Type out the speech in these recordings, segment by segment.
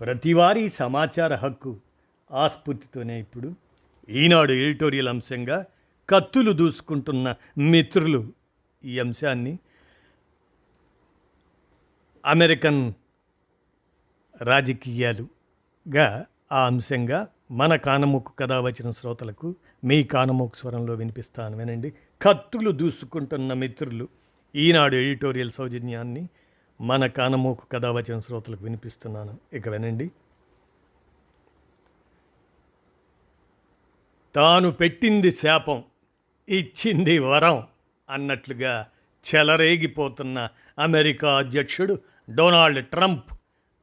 ప్రతివారీ సమాచార హక్కు ఆ స్ఫూర్తితోనే ఇప్పుడు ఈనాడు ఎడిటోరియల్ అంశంగా కత్తులు దూసుకుంటున్న మిత్రులు ఈ అంశాన్ని అమెరికన్ రాజకీయాలుగా ఆ అంశంగా మన కానముక్కు కథ వచ్చిన శ్రోతలకు మీ కానమూకు స్వరంలో వినిపిస్తాను. వినండి. కత్తులు దూసుకుంటున్న మిత్రులు ఈనాడు ఎడిటోరియల్ సౌజన్యాన్ని మన కానమోకు కథ వచ్చిన శ్రోతలకు వినిపిస్తున్నాను. ఇక వినండి. తాను పెట్టింది శాపం ఇచ్చింది వరం అన్నట్లుగా చెలరేగిపోతున్న అమెరికా అధ్యక్షుడు డొనాల్డ్ ట్రంప్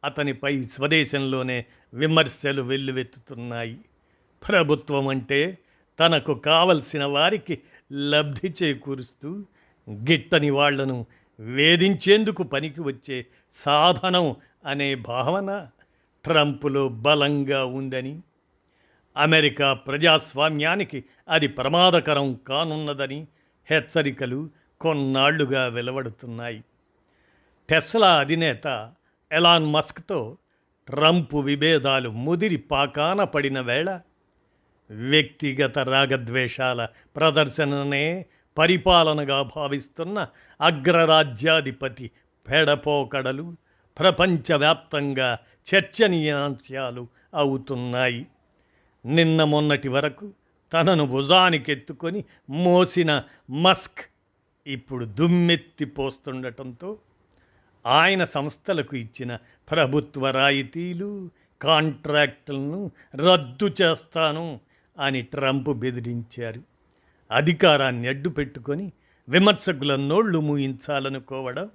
అతనిపై స్వదేశంలోనే విమర్శలు వెల్లువెత్తుతున్నాయి. ప్రభుత్వం అంటే తనకు కావలసిన వారికి లబ్ధి చేకూరుస్తూ గిట్టని వాళ్ళను వేధించేందుకు పనికి వచ్చే సాధనం అనే భావన ట్రంప్లో బలంగా ఉందని అమెరికా ప్రజాస్వామ్యానికి అది ప్రమాదకరం కానున్నదని హెచ్చరికలు కొన్నాళ్ళుగా వెలువడుతున్నాయి. టెస్లా అధినేత ఎలాన్ మస్క్తో ట్రంప్ విభేదాలు ముదిరి పాకాన పడిన వేళ వ్యక్తిగత రాగద్వేషాల ప్రదర్శననే పరిపాలనగా భావిస్తున్న అగ్రరాజ్యాధిపతి పెడపోకడలు ప్రపంచవ్యాప్తంగా చర్చనీయాంశాలు అవుతున్నాయి. నిన్న మొన్నటి వరకు తనను భుజానికెత్తుకొని మోసిన మస్క్ ఇప్పుడు దుమ్మెత్తి పోస్తుండటంతో ఆయన సంస్థలకు ఇచ్చిన ప్రభుత్వ రాయితీలు కాంట్రాక్టులను రద్దు చేస్తాను అని ట్రంప్ బెదిరించారు. అధికారాన్ని అడ్డు పెట్టుకొని విమర్శకుల నోళ్ళు మూయించాలనుకోవడం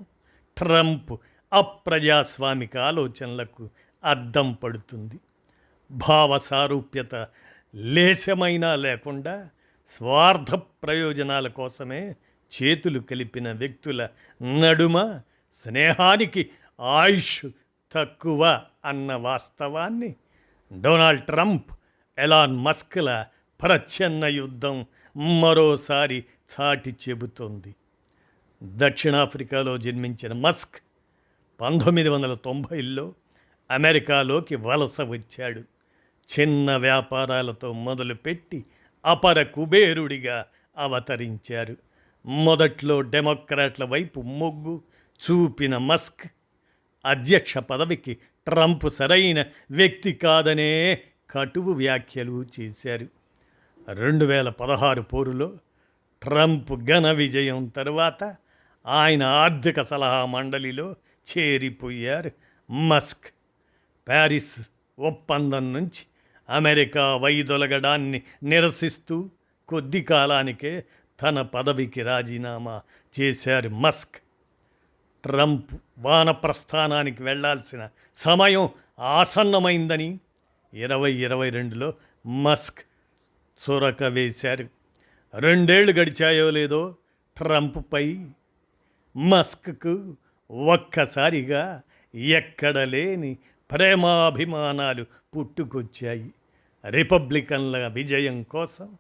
ట్రంప్ అప్రజాస్వామిక ఆలోచనలకు అద్దం పడుతుంది. భావ సారూప్యత లేశమైనా లేకుండా స్వార్థ ప్రయోజనాల కోసమే చేతులు కలిపిన వ్యక్తుల నడుమ స్నేహానికి ఆయుష్ తక్కువ అన్న వాస్తవాన్ని డొనాల్డ్ ట్రంప్ ఎలాన్ మస్క్ల ప్రచ్ఛన్న యుద్ధం మరోసారి చాటి చెబుతోంది. దక్షిణాఫ్రికాలో జన్మించిన మస్క్ పంతొమ్మిది వందల తొంభైలో అమెరికాలోకి వలస వచ్చాడు. చిన్న వ్యాపారాలతో మొదలుపెట్టి అపర కుబేరుడిగా అవతరించారు. మొదట్లో డెమోక్రాట్ల వైపు మొగ్గు చూపిన మస్క్ అధ్యక్ష పదవికి ట్రంప్ సరైన వ్యక్తి కాదనే కటువు వ్యాఖ్యలు చేశారు. రెండు వేల పదహారు పోరులో ట్రంప్ ఘన విజయం తరువాత ఆయన ఆర్థిక సలహా మండలిలో చేరిపోయారు మస్క్. ప్యారిస్ ఒప్పందం నుంచి అమెరికా వైదొలగడాన్ని నిరసిస్తూ కొద్ది కాలానికే తన పదవికి రాజీనామా చేశారు మస్క్. ట్రంప్ వానప్రస్థానానికి వెళ్ళాల్సిన సమయం ఆసన్నమైందని ఇరవై ఇరవై రెండులో మస్క్ చురక వేశారు. రెండేళ్ళు గడిచాయో లేదో ట్రంప్పై మస్క్కు ఒక్కసారిగా ఎక్కడ లేని ప్రేమాభిమానాలు పుట్టుకొచ్చాయి. రిపబ్లికన్ల విజయం కోసం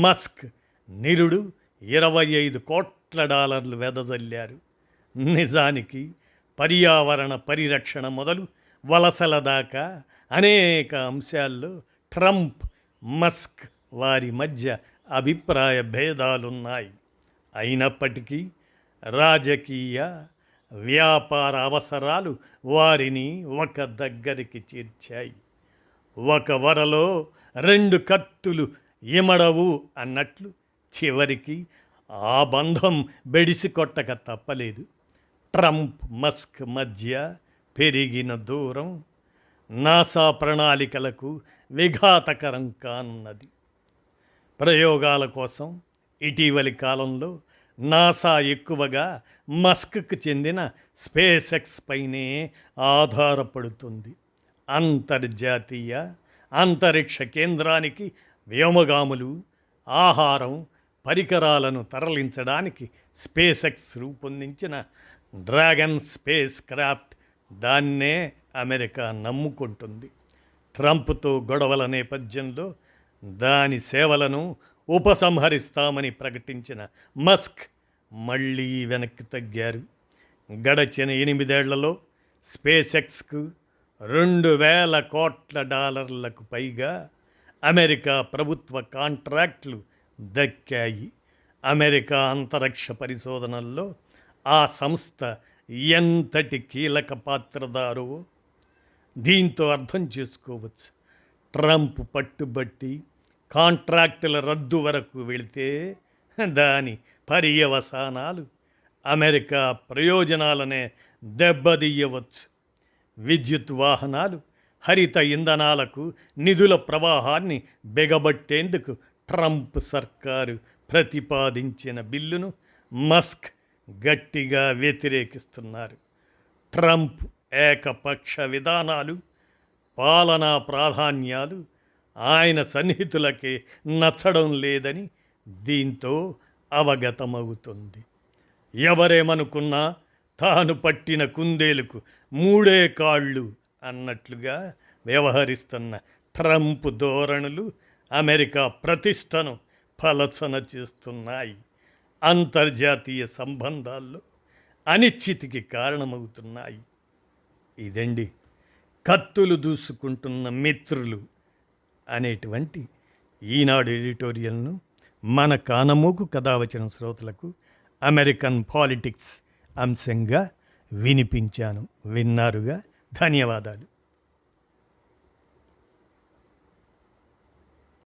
మస్క్ నిరుడు ఇరవై ఐదు కోట్ల డాలర్లు వెదజల్లారు. నిజానికి పర్యావరణ పరిరక్షణ మొదలు వలసల దాకా అనేక అంశాల్లో ట్రంప్ మస్క్ వారి మధ్య అభిప్రాయ భేదాలున్నాయి. అయినప్పటికీ రాజకీయ వ్యాపార అవసరాలు వారిని ఒక దగ్గరికి చేర్చాయి. ఒక వరలో రెండు కత్తులు ఇమడవు అన్నట్లు చివరికి ఆ బంధం బెడిసి కొట్టక తప్పలేదు. ట్రంప్ మస్క్ మధ్య పెరిగిన దూరం నాసా ప్రణాళికలకు విఘాతకరం కానున్నది. ప్రయోగాల కోసం ఇటీవలి కాలంలో నాసా ఎక్కువగా మస్క్కు చెందిన స్పేస్ ఎక్స్ పైనే ఆధారపడుతుంది. అంతర్జాతీయ అంతరిక్ష కేంద్రానికి వ్యోమగాములు ఆహారం పరికరాలను తరలించడానికి స్పేస్ ఎక్స్ రూపొందించిన డ్రాగన్ స్పేస్ క్రాఫ్ట్ దాన్నే అమెరికా నమ్ముకుంటుంది. ట్రంప్తో గొడవల నేపథ్యంలో దాని సేవలను ఉపసంహరిస్తామని ప్రకటించిన మస్క్ మళ్ళీ వెనక్కి తగ్గారు. గడచిన ఎనిమిదేళ్ళలో స్పేస్ ఎక్స్కు రెండు వేల కోట్ల డాలర్లకు పైగా అమెరికా ప్రభుత్వ కాంట్రాక్ట్లు దక్కాయి. అమెరికా అంతరిక్ష పరిశోధనల్లో ఆ సంస్థ ఎంతటి కీలక పాత్రదారో దీంతో అర్థం చేసుకోవచ్చు. ట్రంప్ పట్టుబట్టి కాంట్రాక్టుల రద్దు వరకు వెళితే దాని పర్యవసానాలు అమెరికా ప్రయోజనాలనే దెబ్బతీయవచ్చు. విద్యుత్ వాహనాలు హరిత ఇంధనాలకు నిధుల ప్రవాహాన్ని బిగబట్టేందుకు ట్రంప్ సర్కారు ప్రతిపాదించిన బిల్లును మస్క్ గట్టిగా వ్యతిరేకిస్తున్నారు. ట్రంప్ ఏకపక్ష విధానాలు పాలనా ప్రాధాన్యాలు ఆయన సన్నిహితులకి నచ్చడం లేదని దీంతో అవగతమవుతుంది. ఎవరేమనుకున్నా తాను పట్టిన కుందేలుకు మూడే కాళ్ళు అన్నట్లుగా వ్యవహరిస్తున్న ట్రంప్ ధోరణులు అమెరికా ప్రతిష్టను ఫలసన చేస్తున్నాయి. అంతర్జాతీయ సంబంధాల్లో అనిశ్చితికి కారణమవుతున్నాయి. ఇదండి కత్తులు దూసుకుంటున్న మిత్రులు. అనేటువంటి ఈనాడు ఎడిటోరియల్ను మన కానమూకు కథ వచ్చిన శ్రోతలకు అమెరికన్ పాలిటిక్స్ అంశంగా వినిపించాను. విన్నారుగా? ధన్యవాదాలు.